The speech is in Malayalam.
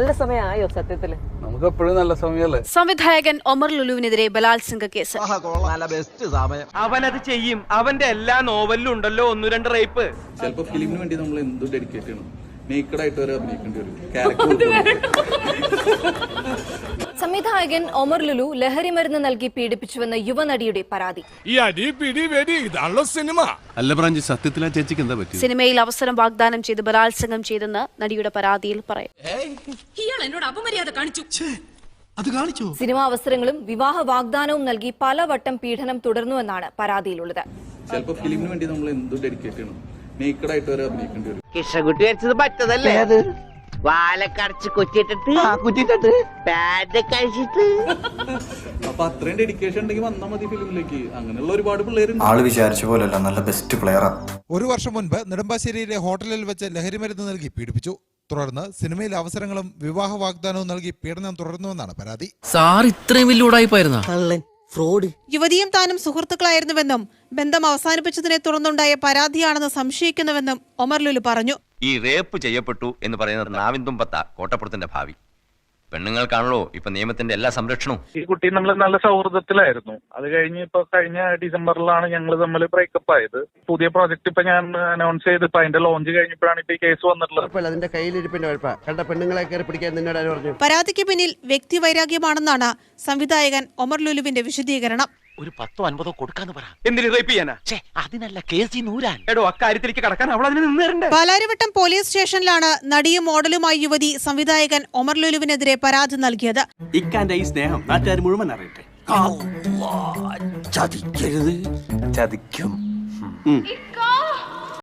നല്ല സമയമായോ സത്യത്തിൽ? നമുക്ക് എപ്പോഴും നല്ല സമയമല്ലേ? സംവിധായകൻ ഒമർ ലുലുവിനെതിരെ ബലാത്സംഗ കേസ്. നല്ല ബെസ്റ്റ് സമയം. അവനത് ചെയ്യും. അവന്റെ എല്ലാ നോവലിലും ഉണ്ടല്ലോ ഒന്ന് രണ്ട് റേപ്പ് ചിലപ്പോ ഫിലിമിന് വേണ്ടി നമ്മൾ എന്തും ഡെഡിക്കേറ്റ് ചെയ്യണം. നേക്കഡ് ആയിട്ട് വരെ അഭിനയിക്കേണ്ടി വരും. ക്യാരക്ടർ സംവിധായകൻ ഒമർ ലുലു ലഹരി മരുന്ന് നൽകി പീഡിപ്പിച്ചുവെന്ന യുവനടിയുടെ പരാതി. ഈ അടി പിടി വെടി ഇതാണല്ലോ സിനിമ. അല്ല ബ്രാഞ്ച് സത്യത്തിൽ ആ ചേച്ചിക്ക് എന്താ പറ്റി സിനിമയിൽ അവസരം വാഗ്ദാനം ചെയ്ത് ബലാത്സംഗം ചെയ്തെന്ന് നടിയുടെ പരാതിയിൽ പറയും. ഇയാൾ എന്നോട് അപമര്യാദ കാണിച്ചു. അത് കാണിച്ചോ? സിനിമാ അവസരങ്ങളും വിവാഹ വാഗ്ദാനവും നൽകി പലവട്ടം പീഡനം തുടർന്നുവെന്നാണ് പരാതിയിലുള്ളത്. ചിലപ്പോ ഫിലിമിന് വേണ്ടി നമ്മൾ എന്തും ഡെഡിക്കേറ്റ് ചെയ്യണം. നേക്കഡ് ആയിട്ട് വരെ അഭിനയിക്കേണ്ടി വരും. കൃഷ്ണകുട്ടി വരച്ചത് പറ്റതല്ലേ? വാലക്കടച്ച് കുറ്റിട്ടിട്ട് കുറ്റിട്ടിട്ട്. പാഡ് കഴിച്ചിട്ട്. അപ്പൊ അത്രയും ഡെഡിക്കേഷൻ ഉണ്ടെങ്കിൽ വന്നാൽ മതി ഫിലിമിലേക്ക്. അങ്ങനെയുള്ള ഒരുപാട് പിള്ളേരുണ്ട്. ആൾ വിചാരിച്ച പോലെയല്ല നല്ല ബെസ്റ്റ് പ്ലെയറാ ഒരു വർഷം മുൻപ് നെടുമ്പാശ്ശേരിയിലെ ഹോട്ടലിൽ വെച്ച് ലഹരിമരുന്ന് നൽകി പീഡിപ്പിച്ചു. തുടർന്ന് സിനിമയിൽ അവസരങ്ങളും വിവാഹ വാഗ്ദാനവും നൽകി പീഡനം തുടർന്നുവെന്നാണ് പരാതി. സാർ ഇത്രയും വലിയ ഫ്രോഡ്. യുവതിയും താനും സുഹൃത്തുക്കളായിരുന്നുവെന്നും ബന്ധം അവസാനിപ്പിച്ചതിനെ തുടർന്നുണ്ടായ പരാതിയാണെന്ന് സംശയിക്കുന്നുവെന്നും ഒമർ ലുലു പറഞ്ഞു. ഈ റേപ്പ് ചെയ്യപ്പെട്ടു എന്ന് പറയുന്നത് നാവിൻ തുമ്പത്ത കോട്ടപ്പുറത്തിന്റെ ഭാവി. പെണ്ണുങ്ങൾക്കാണല്ലോ ഇപ്പൊ നിയമത്തിന്റെ എല്ലാ സംരക്ഷണവും. ഈ കുട്ടി നമ്മൾ നല്ല സൗഹൃദത്തിലായിരുന്നു. അത് കഴിഞ്ഞ് ഇപ്പൊ കഴിഞ്ഞ ഡിസംബറിലാണ് ഞങ്ങൾ തമ്മിൽ ബ്രേക്കപ്പ് ആയത്. പുതിയ പ്രോജക്റ്റ് ഇപ്പൊ ഞാൻ അനൗൺസ് ചെയ്ത് ഇപ്പൊ അതിന്റെ ലോഞ്ച് കഴിഞ്ഞപ്പോഴാണ് ഇപ്പൊ ഈ കേസ് വന്നിട്ടുള്ളത്. അതിന്റെ കയ്യിലിരിപ്പിന്റെ കണ്ട പെണ്ണുങ്ങളെ കയറി പിടിക്കാൻ നിന്നോട് ആര് പറഞ്ഞു? പരാതിക്ക് പിന്നിൽ വ്യക്തി വൈരാഗ്യമാണെന്നാണ് സംവിധായകൻ ഒമർ ലുലുവിന്റെ വിശദീകരണം. ഒരു പത്തോ അൻപതോ കൊടുക്കാന്ന് പറ. എന്തിനു റേപ്പ് ചെയ്യാനാ? അതിനല്ല കേസി നൂരാൻ. എടോ അക്കാര്യത്തിലേക്ക് കടക്കാൻ അവൾ അതിന് നിന്ന് തരണ്ടേ? പാലാരിവട്ടം പോലീസ് സ്റ്റേഷനിലാണ് നടിയും മോഡലുമായ യുവതി സംവിധായകൻ ഒമർ ലുലുവിനെതിരെ പരാതി നൽകിയത്. ഇക്കാന്റെ ഈ സ്നേഹം നാട്ടുകാർ മുഴുവൻ അറിയട്ടെ. ചതിക്കരുത്. ചതിക്കും.